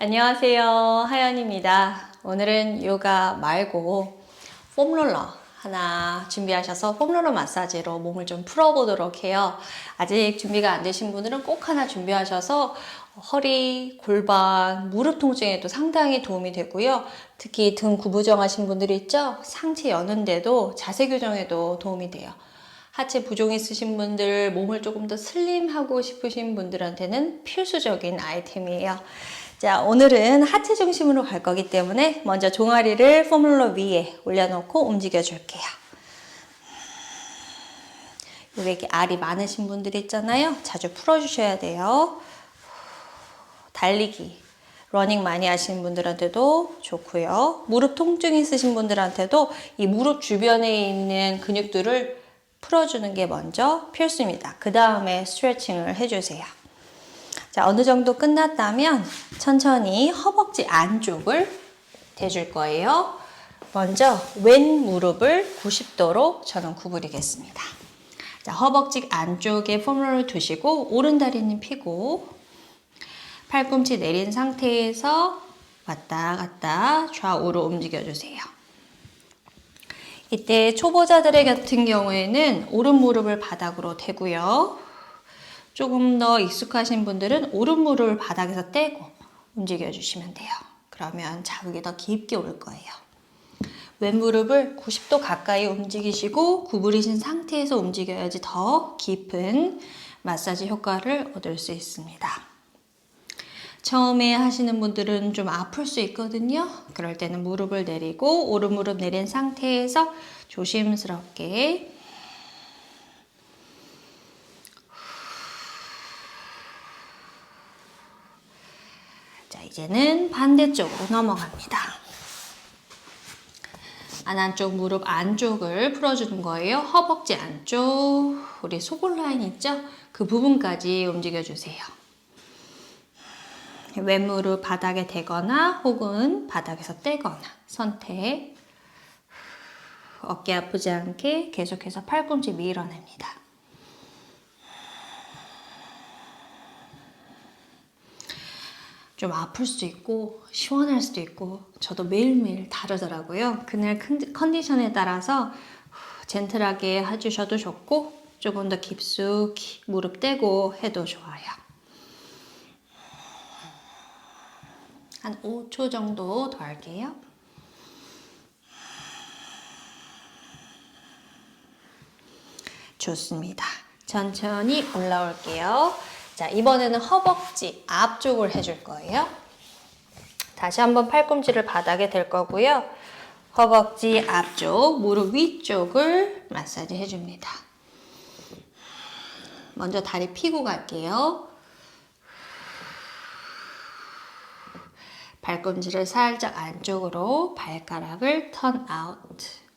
안녕하세요. 하연입니다. 오늘은 요가 말고 폼롤러 하나 준비하셔서 폼롤러 마사지로 몸을 좀 풀어보도록 해요. 아직 준비가 안 되신 분들은 꼭 하나 준비하셔서 허리, 골반, 무릎 통증에도 상당히 도움이 되고요. 특히 등 구부정하신 분들 있죠? 상체 여는데도 자세 교정에도 도움이 돼요. 하체 부종 있으신 분들, 몸을 조금 더 슬림하고 싶으신 분들한테는 필수적인 아이템이에요. 자, 오늘은 하체 중심으로 갈 거기 때문에 먼저 종아리를 폼롤러 위에 올려놓고 움직여 줄게요. 여기 이렇게 알이 많으신 분들 있잖아요. 자주 풀어주셔야 돼요. 달리기, 러닝 많이 하시는 분들한테도 좋고요. 무릎 통증 있으신 분들한테도 이 무릎 주변에 있는 근육들을 풀어주는 게 먼저 필수입니다. 그 다음에 스트레칭을 해주세요. 자, 어느 정도 끝났다면 천천히 허벅지 안쪽을 대줄 거예요. 먼저 왼 무릎을 90도로 저는 구부리겠습니다. 자, 허벅지 안쪽에 폼롤을 두시고 오른 다리는 펴고 팔꿈치 내린 상태에서 왔다 갔다 좌우로 움직여 주세요. 이때 초보자들의 같은 경우에는 오른 무릎을 바닥으로 대고요. 조금 더 익숙하신 분들은 오른 무릎을 바닥에서 떼고 움직여 주시면 돼요. 그러면 자극이 더 깊게 올 거예요. 왼 무릎을 90도 가까이 움직이시고 구부리신 상태에서 움직여야지 더 깊은 마사지 효과를 얻을 수 있습니다. 처음에 하시는 분들은 좀 아플 수 있거든요. 그럴 때는 무릎을 내리고 오른 무릎 내린 상태에서 조심스럽게 자, 이제는 반대쪽으로 넘어갑니다. 안 안쪽 무릎 안쪽을 풀어주는 거예요. 허벅지 안쪽, 우리 속골 라인 있죠? 그 부분까지 움직여주세요. 왼 무릎 바닥에 대거나 혹은 바닥에서 떼거나 선택. 어깨 아프지 않게 계속해서 팔꿈치 밀어냅니다. 좀 아플 수도 있고 시원할 수도 있고 저도 매일매일 다르더라고요. 그날 컨디- 컨디션에 따라서 젠틀하게 해주셔도 좋고 조금 더 깊숙이 무릎 떼고 해도 좋아요. 한 5초 정도 더 할게요. 좋습니다. 천천히 올라올게요. 자, 이번에는 허벅지 앞쪽을 해줄 거예요. 다시 한번 팔꿈치를 바닥에 댈 거고요. 허벅지 앞쪽, 무릎 위쪽을 마사지 해줍니다. 먼저 다리 펴고 갈게요. 발꿈치를 살짝 안쪽으로 발가락을 턴 아웃.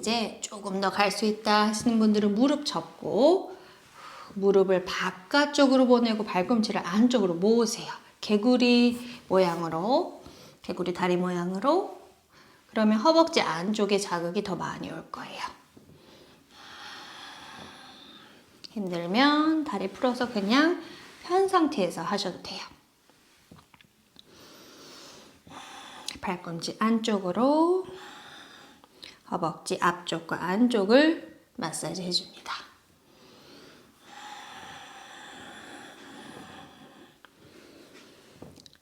이제 조금 더 갈 수 있다 하시는 분들은 무릎 접고 무릎을 바깥쪽으로 보내고 발꿈치를 안쪽으로 모으세요. 개구리 모양으로, 개구리 다리 모양으로. 그러면 허벅지 안쪽에 자극이 더 많이 올 거예요. 힘들면 다리 풀어서 그냥 편 상태에서 하셔도 돼요. 발꿈치 안쪽으로 허벅지 앞쪽과 안쪽을 마사지 해줍니다.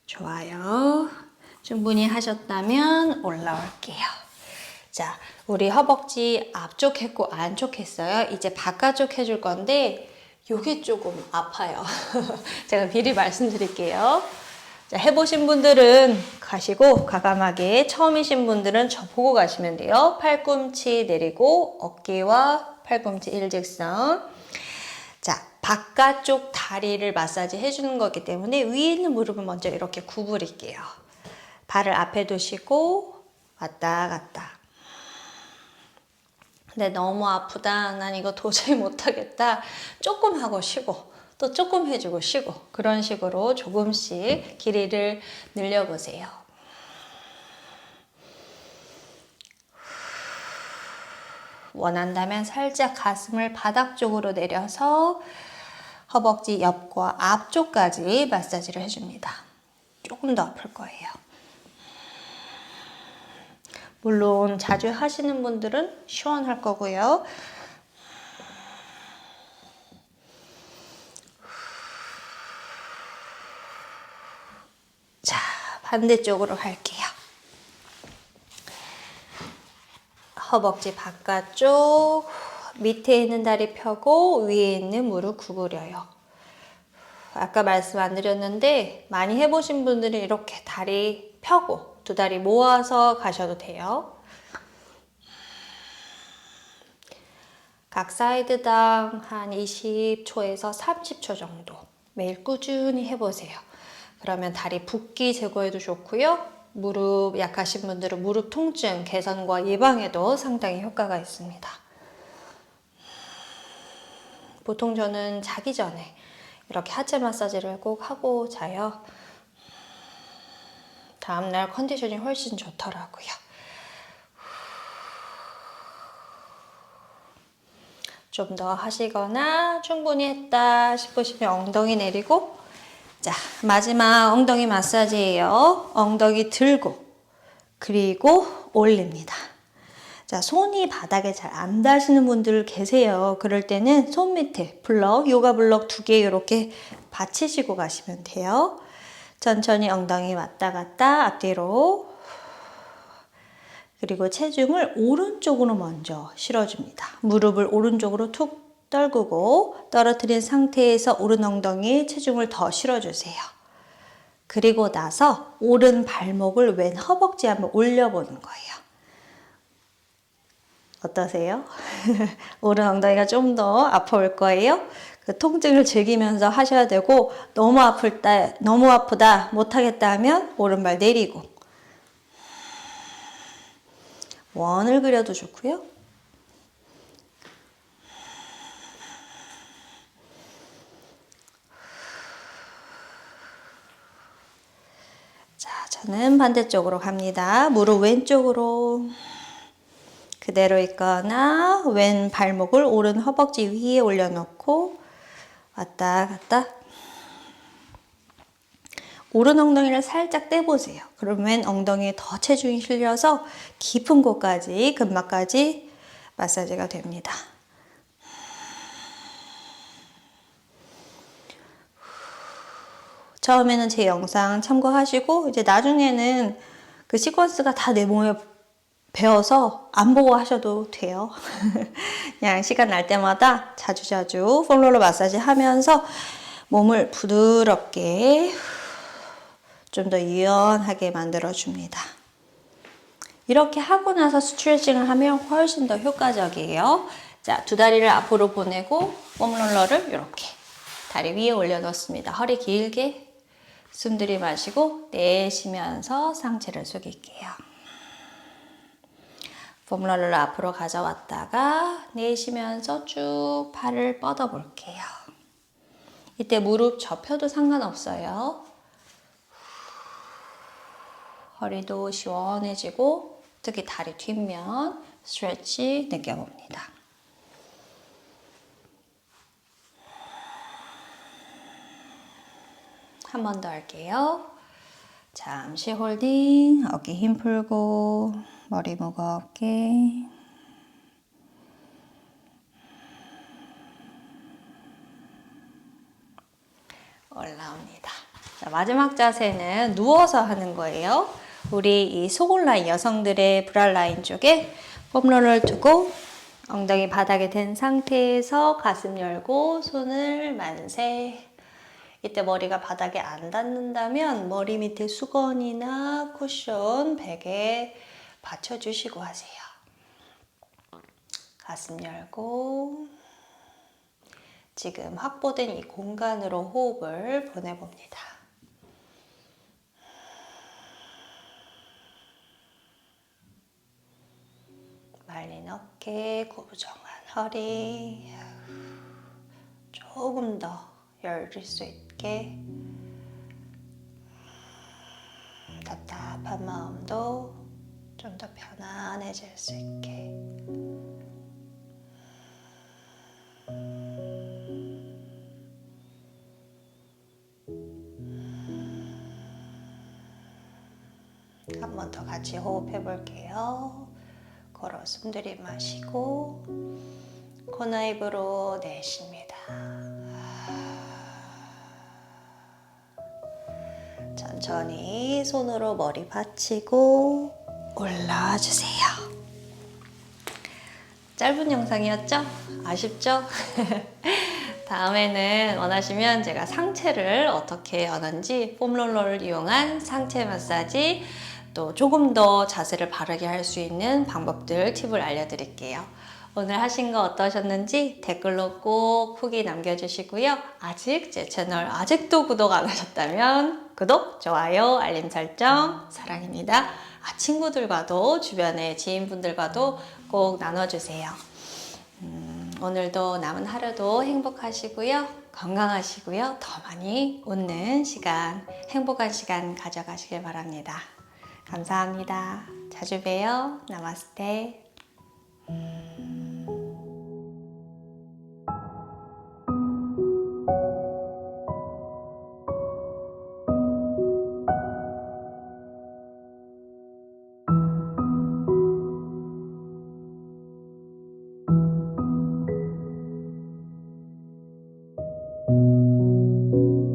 좋아요. 충분히 하셨다면 올라올게요. 자, 우리 허벅지 앞쪽 했고 안쪽 했어요. 이제 바깥쪽 해줄 건데 요게 조금 아파요. 제가 미리 말씀드릴게요. 자, 해보신 분들은 가시고 과감하게 처음이신 분들은 저 보고 가시면 돼요. 팔꿈치 내리고 어깨와 팔꿈치 일직선. 자, 바깥쪽 다리를 마사지 해주는 거기 때문에 위에 있는 무릎을 먼저 이렇게 구부릴게요. 발을 앞에 두시고 왔다 갔다. 근데 너무 아프다. 난 이거 도저히 못하겠다. 조금 하고 쉬고 또 조금 해주고 쉬고 그런 식으로 조금씩 길이를 늘려보세요. 원한다면 살짝 가슴을 바닥 쪽으로 내려서 허벅지 옆과 앞쪽까지 마사지를 해줍니다. 조금 더 아플 거예요. 물론 자주 하시는 분들은 시원할 거고요. 자, 반대쪽으로 갈게요. 허벅지 바깥쪽, 밑에 있는 다리 펴고 위에 있는 무릎 구부려요. 아까 말씀 안 드렸는데 많이 해보신 분들은 이렇게 다리 펴고 두 다리 모아서 가셔도 돼요. 각 사이드당 한 20초에서 30초 정도 매일 꾸준히 해보세요. 그러면 다리 붓기 제거에도 좋고요. 무릎 약하신 분들은 무릎 통증 개선과 예방에도 상당히 효과가 있습니다. 보통 저는 자기 전에 이렇게 하체 마사지를 꼭 하고 자요. 다음날 컨디션이 훨씬 좋더라고요. 좀 더 하시거나 충분히 했다 싶으시면 엉덩이 내리고 자 마지막 엉덩이 마사지예요. 엉덩이 들고 그리고 올립니다. 자, 손이 바닥에 잘 안 닿으시는 분들 계세요. 그럴 때는 손 밑에 블럭, 요가 블럭 두 개 이렇게 받치시고 가시면 돼요. 천천히 엉덩이 왔다 갔다 앞뒤로. 그리고 체중을 오른쪽으로 먼저 실어줍니다. 무릎을 오른쪽으로 툭 떨구고 떨어뜨린 상태에서 오른 엉덩이에 체중을 더 실어주세요. 그리고 나서 오른 발목을 왼 허벅지에 한번 올려보는 거예요. 어떠세요? 오른 엉덩이가 좀 더 아파올 거예요. 그 통증을 즐기면서 하셔야 되고 너무 아플 때 너무 아프다 못하겠다 하면 오른발 내리고 원을 그려도 좋고요. 저는 반대쪽으로 갑니다. 무릎 왼쪽으로 그대로 있거나 왼 발목을 오른 허벅지 위에 올려놓고 왔다 갔다 오른 엉덩이를 살짝 떼보세요. 그러면 엉덩이에 더 체중이 실려서 깊은 곳까지 근막까지 마사지가 됩니다. 처음에는 제 영상 참고하시고 이제 나중에는 그 시퀀스가 다 내 몸에 배워서 안 보고 하셔도 돼요. 그냥 시간 날 때마다 자주자주 폼롤러 마사지 하면서 몸을 부드럽게 좀 더 유연하게 만들어 줍니다. 이렇게 하고 나서 스트레칭을 하면 훨씬 더 효과적이에요. 자, 두 다리를 앞으로 보내고 폼롤러를 이렇게 다리 위에 올려놓습니다. 허리 길게 숨 들이마시고 내쉬면서 상체를 숙일게요. 폼롤러를 앞으로 가져왔다가 내쉬면서 쭉 팔을 뻗어 볼게요. 이때 무릎 접혀도 상관없어요. 허리도 시원해지고 특히 다리 뒷면 스트레치 느껴봅니다. 한 번 더 할게요. 잠시 홀딩, 어깨 힘 풀고 머리 무겁게 올라옵니다. 자, 마지막 자세는 누워서 하는 거예요. 우리 이 속올 라인 여성들의 브랄 라인 쪽에 폼롤러를 두고 엉덩이 바닥에 댄 상태에서 가슴 열고 손을 만세 이때 머리가 바닥에 안 닿는다면 머리 밑에 수건이나 쿠션, 베개 받쳐주시고 하세요. 가슴 열고 지금 확보된 이 공간으로 호흡을 보내봅니다. 말린 어깨, 구부정한 허리 조금 더 열릴 수 있게 답답한 마음도 좀 더 편안해질 수 있게 한 번 더 같이 호흡해 볼게요. 걸어 숨 들이마시고 코나 입으로 내쉽니다. 천천히 손으로 머리 받치고 올라와 주세요. 짧은 영상이었죠? 아쉽죠? 다음에는 원하시면 제가 상체를 어떻게 하는지 폼롤러를 이용한 상체 마사지 또 조금 더 자세를 바르게 할 수 있는 방법들 팁을 알려드릴게요. 오늘 하신 거 어떠셨는지 댓글로 꼭 후기 남겨주시고요. 아직 제 채널 아직도 구독 안 하셨다면 구독, 좋아요, 알림 설정 사랑입니다. 아, 친구들과도 주변의 지인분들과도 꼭 나눠주세요. 음, 오늘도 남은 하루도 행복하시고요. 건강하시고요. 더 많이 웃는 시간, 행복한 시간 가져가시길 바랍니다. 감사합니다. 자주 봬요. 나마스테.